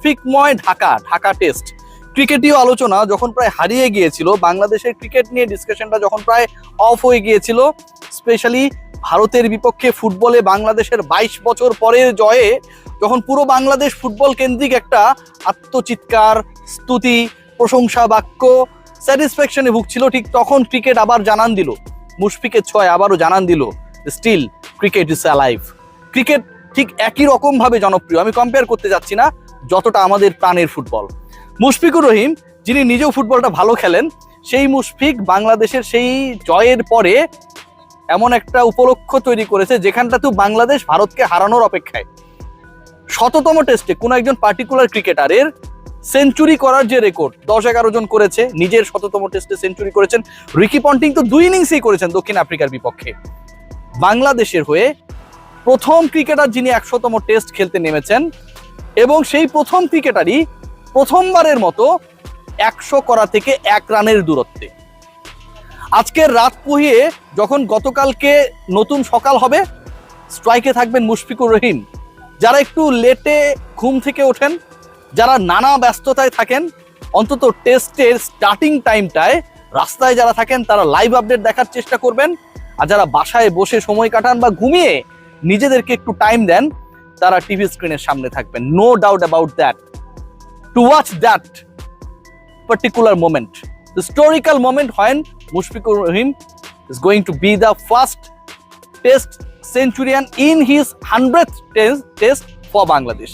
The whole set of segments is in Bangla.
মুশফিকময় ঢাকা ঢাকা টেস্ট। ক্রিকেটীয় আলোচনা যখন প্রায় হারিয়ে গিয়েছিল, বাংলাদেশের ক্রিকেট নিয়ে ডিসকাশনটা যখন প্রায় অফ হয়ে গিয়েছিল স্পেশালি ভারতের বিপক্ষে ফুটবলে বাংলাদেশের বাইশ বছর পরের জয়ে যখন পুরো বাংলাদেশ ফুটবল কেন্দ্রিক একটা আত্মচিৎকার, স্তুতি, প্রশংসা, বাক্য স্যাটিসফ্যাকশনে ভুগছিল, ঠিক তখন ক্রিকেট আবার জানান দিল। মুশফিকের ছয় আবারও জানান দিল still cricket is alive cricket ঠিক একই রকম ভাবে জনপ্রিয়। আমি কম্পেয়ার করতে যাচ্ছি না। যতটা আমাদের প্রাণের ফুটবল। মুশফিকুর রহিম, যিনি নিজেও ফুটবলটা ভালো খেলেন, সেই মুশফিক বাংলাদেশের সেই জয়ের পরে এমন একটা উপলক্ষ তৈরি করেছে যেখানটা তো বাংলাদেশ ভারতকে হারানোর অপেক্ষায়। শততম টেস্টে কোনো একজন পার্টিকুলার ক্রিকেটারের সেঞ্চুরি করার যে রেকর্ড দশ এগারো জন করেছে, নিজের শততম টেস্টে সেঞ্চুরি করেছেন। রিকি পন্টিং তো দুই ইনিংসেই করেছেন দক্ষিণ আফ্রিকার বিপক্ষে। বাংলাদেশের হয়ে প্রথম ক্রিকেটার যিনি একশোতম টেস্ট খেলতে নেমেছেন এবং সেই প্রথম ক্রিকেটারই প্রথমবারের মতো একশো করা থেকে এক রানের দূরত্বে। আজকের রাত পুহিয়ে যখন গতকালকে নতুন সকাল হবে, স্ট্রাইকে থাকবেন মুশফিকুর রহিম। যারা একটু লেটে ঘুম থেকে ওঠেন, যারা নানা ব্যস্ততায় থাকেন, অন্তত টেস্টের স্টার্টিং টাইমটায় রাস্তায় যারা থাকেন, তারা লাইভ আপডেট দেখার চেষ্টা করবেন। আর যারা বাসায় বসে সময় কাটান বা ঘুমিয়ে নিজেদেরকে একটু টাইম দেন তারা টিভি স্ক্রিনের সামনে থাকবেন। No doubt about that to watch that particular moment historical moment হয় Mushfiqur Rahim is going to be the first test centurion in his hundred test test for Bangladesh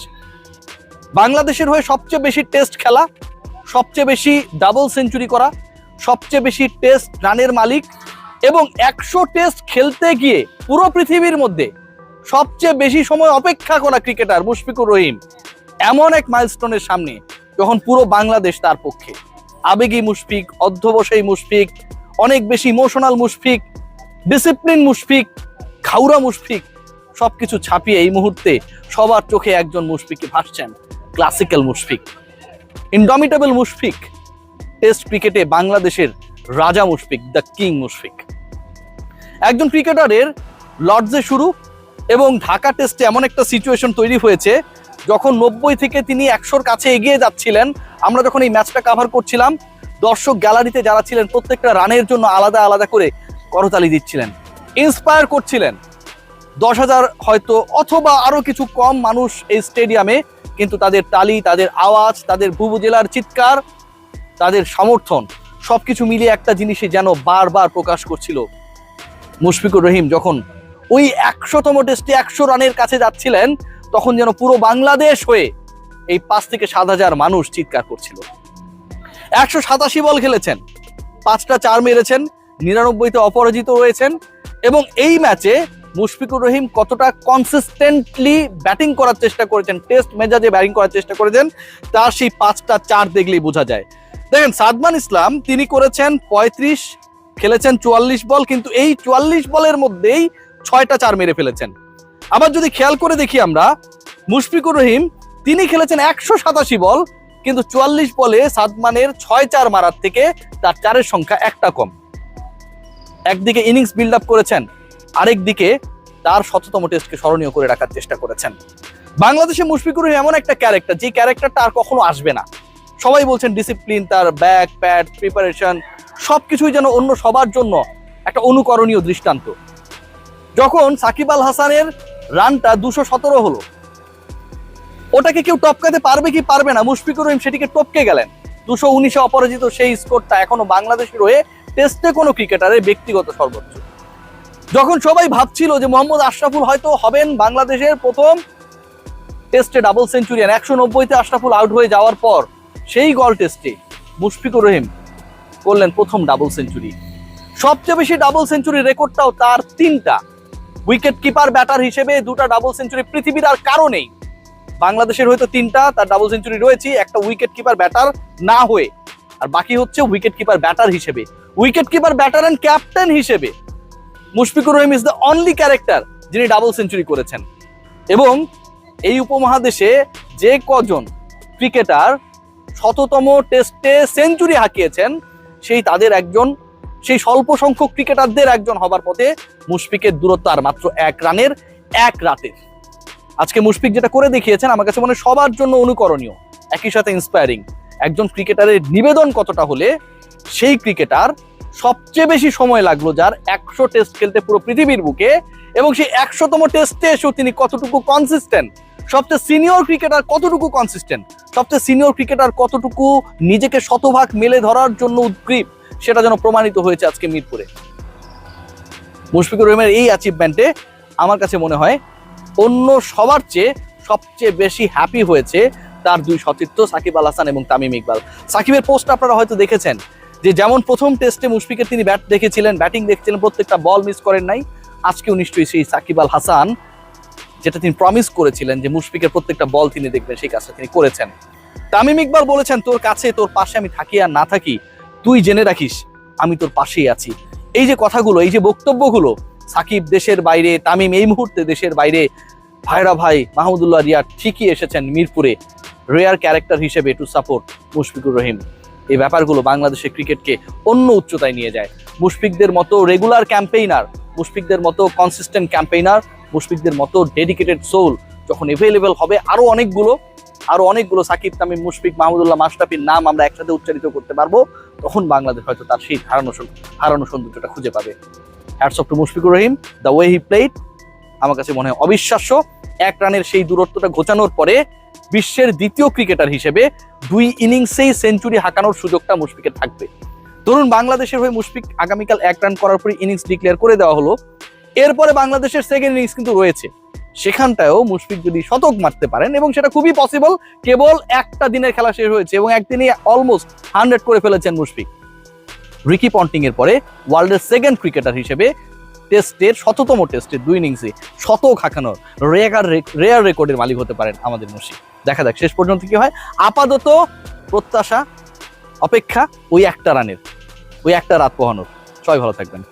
বাংলাদেশের হয়ে সবচেয়ে বেশি টেস্ট খেলা, সবচেয়ে বেশি ডাবল সেঞ্চুরি করা, সবচেয়ে বেশি টেস্ট রানের মালিক এবং একশো টেস্ট খেলতে গিয়ে পুরো পৃথিবীর মধ্যে সবচেয়ে বেশি সময় অপেক্ষা করা ক্রিকেটার মুশফিকুর রহিম এমন এক মাইলস্টোনের সামনে যখন পুরো বাংলাদেশ তার পক্ষে। আবেগী মুশফিক, অধ্যবসায়ী মুশফিক, অনেক বেশি ইমোশনাল মুশফিক ডিসিপ্লিন মুশফিক খাউরা মুশফিক, সবকিছু ছাপিয়ে এই মুহূর্তে সবার চোখে একজন মুশফিকে ভাসছেন classical Mushfiq. Indomitable Mushfiq test ক্রিকেটে বাংলাদেশের রাজা মুশফিক দ্য কিং মুশফিক। একজন ক্রিকেটারের লর্ডসে শুরু এবং ঢাকা টেস্টে এমন একটা সিচুয়েশন তৈরি হয়েছে, যখন নব্বই থেকে তিনি একশোর কাছে এগিয়ে যাচ্ছিলেন, আমরা যখন এই ম্যাচটা কাভার করছিলাম, দর্শক গ্যালারিতে যারা ছিলেন, প্রত্যেকটা রানের জন্য আলাদা আলাদা করে করতালি দিচ্ছিলেন ইন্সপায়ার করছিলেন। দশ হাজার হয়তো অথবা আরও কিছু কম মানুষ এই স্টেডিয়ামে কিন্তু তাদের তালি তাদের আওয়াজ, তাদের ভুবু জেলার চিৎকার, তাদের সমর্থন সব কিছু মিলিয়ে একটা জিনিসই যেন বারবার প্রকাশ করছিল। মুশফিকুর রহিম যখন ওই একশোতম টেস্টে একশো রানের কাছে যাচ্ছিলেন, তখন যেন পুরো বাংলাদেশ হয়ে এই পাঁচ থেকে সাত হাজার মানুষ চিৎকার করছিল। একশো সাতাশি বল খেলেছেন, পাঁচটা চার মেরেছেন, নিরানব্বইতে অপরাজিত রয়েছেন এবং এই ম্যাচে মুশফিকুর রহিম কতটা কনসিস্টেন্টলি ব্যাটিং করার চেষ্টা করেছেন টেস্ট মেজাজে ব্যাটিং করার চেষ্টা করেছেন, তার সেই পাঁচটা চার দেখলেই বোঝা যায়। দেখেন, সাদমান ইসলাম, তিনি করেছেন পঁয়ত্রিশ, খেলেছেন চুয়াল্লিশ বল, কিন্তু এই চুয়াল্লিশ বলের মধ্যেই ছয়টা চার মেরে ফেলেছেন। আবার যদি খেয়াল করে দেখি আমরা, মুশফিকুর রহিম, তিনি খেলেছেন একশো সাতাশি বল, কিন্তু চুয়াল্লিশ বলে সাদমানের ছয় চার মারার থেকে তার চারের সংখ্যা একটা কম। একদিকে ইনিংস বিল্ড আপ করেছেন আরেক দিকে তার শততম টেস্টকে স্মরণীয় করে রাখার চেষ্টা করেছেন। বাংলাদেশে মুশফিকুর রহিম এমন একটা ক্যারেক্টার যে ক্যারেক্টারটা আর কখনো আসবে না। সবাই বলছেন ডিসিপ্লিন তার ব্যাক প্যাড প্রিপারেশন সবকিছুই যেন অন্য সবার জন্য একটা অনুকরণীয় দৃষ্টান্ত। যখন সাকিব আল হাসানের রানটা দুশো সতেরো হলো, ওটাকে কেউ টপকাতে পারবে কি পারবে না? মুশফিকুর রহিম সেটিকে টপকে গেলেন। দুশো উনিশে অপরাজিত সেই স্কোরটা এখনও বাংলাদেশের হয়ে টেস্টে কোনো ক্রিকেটারের ব্যক্তিগত সর্বোচ্চ। যখন সবাই ভাবছিল যে মোহাম্মদ আশরাফুল হয়তো হবেন বাংলাদেশের প্রথম টেস্টে ডাবল সেঞ্চুরিয়ান, একশো নব্বইতে আশরাফুল আউট হয়ে যাওয়ার পর সেই গল টেস্টে মুশফিকুর রহিম করলেন প্রথম ডাবল সেঞ্চুরি। সবচেয়ে বেশি ডাবল সেঞ্চুরি রেকর্ডটাও তার তিনটা। উইকেট কিপার ব্যাটার হিসেবে দুটা ডাবল সেঞ্চুরি পৃথিবীর আর কারও নেই। বাংলাদেশের হয়তো তিনটা, তার ডাবল সেঞ্চুরি রয়েছে, একটা উইকেট কিপার ব্যাটার না হয়ে। আর বাকি হচ্ছে উইকেট কিপার ব্যাটার হিসেবে। Wicket keeper batter and captain হিসেবে Mushfiqur Rahim is the only character যিনি ডাবল সেঞ্চুরি করেছেন। এবং এই উপমহাদেশে যে কজন ক্রিকেটার শততম টেস্টে সেঞ্চুরি হাঁকিয়েছেন, সেই তাদের একজন সেই স্বল্প সংখ্যক ক্রিকেটারদের একজন হবার পথে মুশফিকের দূরত্ব আর মাত্র এক রানের এক রাতের আজকে মুশফিক যেটা করে দেখিয়েছেন, আমার কাছে মনে সবার জন্য অনুকরণীয়, একই সাথে ইন্সপায়ারিং একজন ক্রিকেটারের নিবেদন কতটা হলে সেই ক্রিকেটার সবচেয়ে বেশি সময় লাগল যার একশো টেস্ট খেলতে পুরো পৃথিবীর বুকে এবং সেই একশোতম টেস্টে এসেও তিনি কতটুকু কনসিস্টেন্ট সবচেয়ে সিনিয়র ক্রিকেটার কতটুকু কনসিস্টেন্ট সবচেয়ে সিনিয়র ক্রিকেটার কতটুকু নিজেকে শতভাগ মেলে ধরার জন্য উদ্গ্রীব সেটা যেন প্রমাণিত হয়েছে আজকে মিরপুরে। মুশফিকুর রহিমের এই অ্যাচিভমেন্টে আমার কাছে মনে হয় অন্য সবার চেয়ে সবচেয়ে বেশি হ্যাপি হয়েছে তার দুই সতীর্থ সাকিব আল হাসান এবং তামিম ইকবাল। সাকিবের পোস্ট আপনারা হয়তো দেখেছেন যে যেমন প্রথম টেস্টে মুশফিকের তিনি ব্যাট দেখেছিলেন ব্যাটিং দেখছিলেন, প্রত্যেকটা বল মিস করেন নাই। আজকেও নিশ্চয়ই সেই সাকিব আল হাসান যেটা তিনি প্রমিস করেছিলেন যে মুশফিকের প্রত্যেকটা বল তিনি দেখবেন, সেই কাজটা তিনি করেছেন। তামিম ইকবাল বলেছেন, তোর কাছে, তোর পাশে আমি থাকি আর না থাকি তুই জেনে রাখিস, আমি তোর পাশেই আছি। এই যে কথাগুলো, এই যে বক্তব্যগুলো, সাকিব দেশের বাইরে, তামিম এই মুহূর্তে দেশের বাইরে, ভাইরা ভাই, মাহমুদুল্লাহ রিয়া ঠিকই এসেছেন মিরপুরে রেয়ার ক্যারেক্টার হিসেবে টু সাপোর্ট মুশফিকুর রহিম। এই ব্যাপারগুলো বাংলাদেশের ক্রিকেটকে অন্য উচ্চতায় নিয়ে যায়। মুশফিকদের মতো রেগুলার ক্যাম্পেইনার মুশফিকদের মতো কনসিস্টেন্ট ক্যাম্পেইনার মুশফিকদের মতো ডেডিকেটেড সোল যখন এভেলেবেল হবে আরও অনেকগুলো আরও অনেকগুলো সাকিব তামিম, মুশফিক মাহমুদুল্লাহ মাশরাফির নাম আমরা একসাথে উচ্চারিত করতে পারব। তখন বাংলাদেশ হয়তো তার সেই হারানো হারানো সৌন্দর্যটা খুঁজে পাবে। Hats off to Mushfiqur Rahim the way he played আমার কাছে মনে হয় অবিশ্বাস্য। এক রানের সেই দূরত্বটা ঘোচানোর পরে বিশ্বের দ্বিতীয় ক্রিকেটার হিসেবে দুই ইনিংসেই সেঞ্চুরি হাঁকানোর সুযোগটা মুশফিকের থাকবে। ধরুন বাংলাদেশের হয়ে মুশফিক আগামীকাল এক রান করার পরে ইনিংস ডিক্লেয়ার করে দেওয়া হলো। এরপরে বাংলাদেশের সেকেন্ড ইনিংস কিন্তু রয়েছে। সেখানটায়ও মুশফিক যদি শতক মারতে পারেন, এবং সেটা খুবই পসিবল কেবল একটা দিনের খেলা শেষ হয়েছে, এবং একদিনই অলমোস্ট হান্ড্রেড করে ফেলেছেন মুশফিক। রিকি পন্টিং এর পরে ওয়ার্ল্ডের সেকেন্ড ক্রিকেটার হিসেবে টেস্টের শততম টেস্টের দুই ইনিংসে শতক হাঁকানোর রেয়ার রেয়ার রেকর্ডের মালিক হতে পারেন আমাদের মুশফিক। দেখা যাক, শেষ পর্যন্ত কি হয়? আপাতত প্রত্যাশা, অপেক্ষা ওই একটা রানের, ওই একটা রাত পোহানোর। সবাই ভালো থাকবেন।